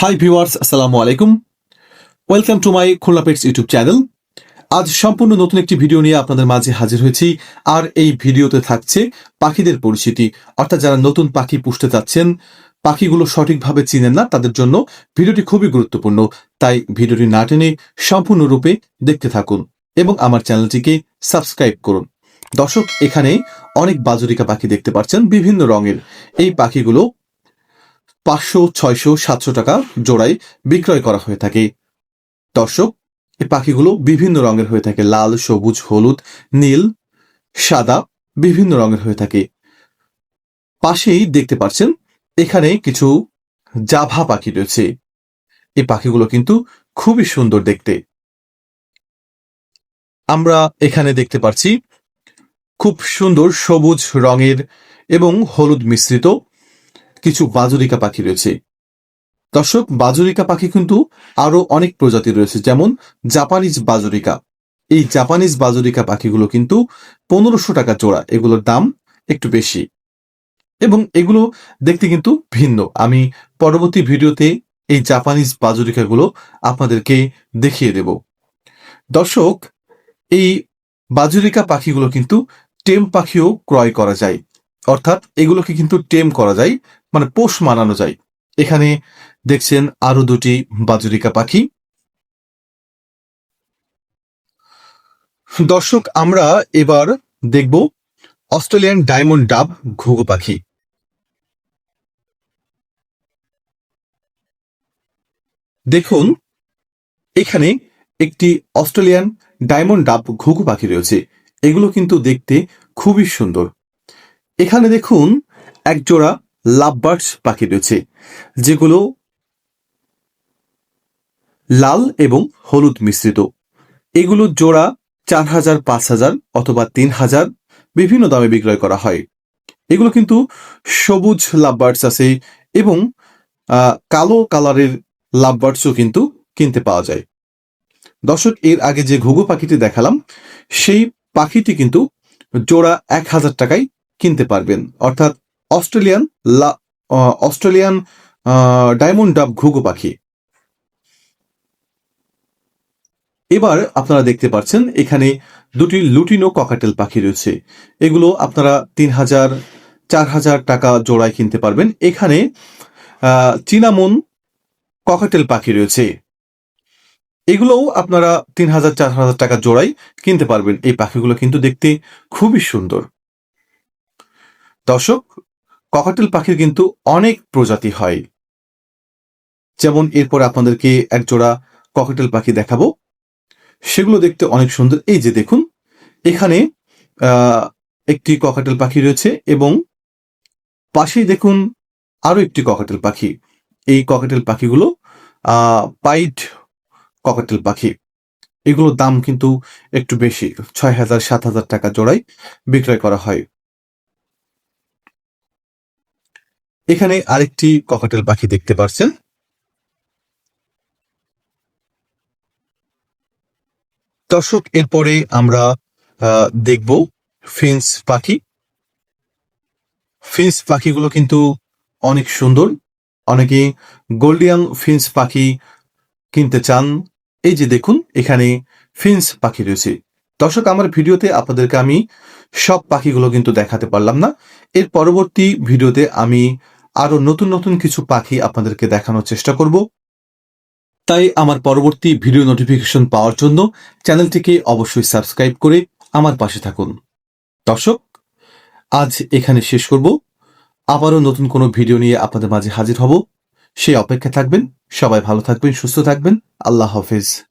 High viewers আসসালামু আলাইকুম welcome to my Khulna pets YouTube channel আজ সম্পূর্ণ নতুন একটি ভিডিও নিয়ে আপনাদের মাঝে হাজির হয়েছি। আর এই ভিডিওতে থাকছে পাখিদের পরিচিতি। অর্থাৎ যারা নতুন পাখি পুষতে চাচ্ছেন পাখিগুলো সঠিকভাবে চিনেন না, তাদের জন্য ভিডিওটি খুবই গুরুত্বপূর্ণ। তাই ভিডিওটি না টেনে সম্পূর্ণরূপে দেখতে থাকুন এবং আমার চ্যানেলটিকে সাবস্ক্রাইব করুন। দর্শক এখানে অনেক বাজুরিকা পাখি দেখতে পাচ্ছেন বিভিন্ন রঙের। এই পাখিগুলো পাঁচশো, ছয়শো, সাতশো টাকা জোড়ায় বিক্রয় করা হয়ে থাকে। দর্শক, এই পাখিগুলো বিভিন্ন রঙের হয়ে থাকে। লাল, সবুজ, হলুদ, নীল, সাদা বিভিন্ন রঙের হয়ে থাকে। পাশেই দেখতে পাচ্ছেন, এখানে কিছু জাভা পাখি রয়েছে। এই পাখিগুলো কিন্তু খুবই সুন্দর দেখতে। আমরা এখানে দেখতে পাচ্ছি, খুব সুন্দর সবুজ রঙের এবং হলুদ মিশ্রিত কিছু বাজুরিকা পাখি রয়েছে। দর্শক, বাজুরিকা পাখি কিন্তু আরও অনেক প্রজাতি রয়েছে, যেমন জাপানিজ বাজুরিকা। এই জাপানিজ বাজুরিকা পাখিগুলো কিন্তু পনেরোশো টাকা জোড়া, এগুলোর দাম একটু বেশি। এবং এগুলো দেখতে কিন্তু ভিন্ন। আমি পরবর্তী ভিডিওতে এই জাপানিজ বাজুরিকাগুলো আপনাদেরকে দেখিয়ে দেব। দর্শক, এই বাজুরিকা পাখিগুলো কিন্তু টেম পাখিও ক্রয় করা যায়। অর্থাৎ এগুলোকে কিন্তু টেম করা যায় মানে পোষ মানানো যায়। এখানে দেখছেন আরও দুটি বাজুরিকা পাখি। দর্শক, আমরা এবার দেখব অস্ট্রেলিয়ান ডায়মন্ড ডাব ঘুঘু পাখি। দেখুন, এখানে একটি অস্ট্রেলিয়ান ডায়মন্ড ডাব ঘুঘু পাখি রয়েছে। এগুলো কিন্তু দেখতে খুবই সুন্দর। এখানে দেখুন, এক জোড়া লাভবার্ডস পাখি রয়েছে, যেগুলো লাল এবং হলুদ মিশ্রিত। এগুলো জোড়া চার হাজার, পাঁচ হাজার অথবা তিন হাজার বিভিন্ন দামে বিক্রয় করা হয়। এগুলো কিন্তু সবুজ লাভবার্ডস আছে এবং কালো কালারের লাভবার্ডসও কিন্তু কিনতে পাওয়া যায়। দর্শক, এর আগে যে ঘুঘু পাখিটি দেখালাম, সেই পাখিটি কিন্তু জোড়া এক হাজার টাকায় কিনতে পারবেন। অর্থাৎ অস্ট্রেলিয়ান লা অস্ট্রেলিয়ান ডায়মন্ড ডাব ঘুঘু পাখি। এবার আপনারা দেখতে পাচ্ছেন, এখানে দুটি লুটিনো ককাটেল পাখি রয়েছে। এগুলো আপনারা তিন হাজার, চার হাজার টাকা জোড়ায় কিনতে পারবেন। এখানে চিনামন ককাটেল পাখি রয়েছে। এগুলোও আপনারা তিন হাজার, চার হাজার টাকা জোড়ায় কিনতে পারবেন। এই পাখিগুলো কিন্তু দেখতে খুবই সুন্দর। দর্শক, ককাটেল পাখির কিন্তু অনেক প্রজাতি হয়। যেমন এরপর আপনাদেরকে এক জোড়া ককাটেল পাখি দেখাবো। সেগুলো দেখতে অনেক সুন্দর। এই যে দেখুন, এখানে একটি ককাটেল পাখি রয়েছে এবং পাশেই দেখুন আরও একটি ককাটেল পাখি। এই ককাটেল পাখিগুলো পাইড ককাটেল পাখি। এগুলোর দাম কিন্তু একটু বেশি, ছয় হাজার, সাত হাজার টাকা জোড়ায় বিক্রয় করা হয়। এখানে আরেকটি ককাটেল পাখি দেখতে পাচ্ছেন দর্শক, এরপরে আমরা দেখব ফিন্স পাখি। ফিন্স পাখিগুলো কিন্তু অনেক সুন্দর। অনেকে গোল্ডিয়ান ফিন্স পাখি কিনতে চান। এই যে দেখুন, এখানে ফিন্স পাখি রয়েছে। দর্শক, আমার ভিডিওতে আপনাদেরকে আমি সব পাখিগুলো কিন্তু দেখাতে পারলাম না। এর পরবর্তী ভিডিওতে আমি আরও নতুন নতুন কিছু পাখি আপনাদেরকে দেখানোর চেষ্টা করব। তাই আমার পরবর্তী ভিডিও নোটিফিকেশন পাওয়ার জন্য চ্যানেলটিকে অবশ্যই সাবস্ক্রাইব করে আমার পাশে থাকুন। দর্শক, আজ এখানে শেষ করব। আবারও নতুন কোনো ভিডিও নিয়ে আপনাদের মাঝে হাজির হব। সেই অপেক্ষা থাকবেন। সবাই ভালো থাকবেন, সুস্থ থাকবেন। আল্লাহ হাফেজ।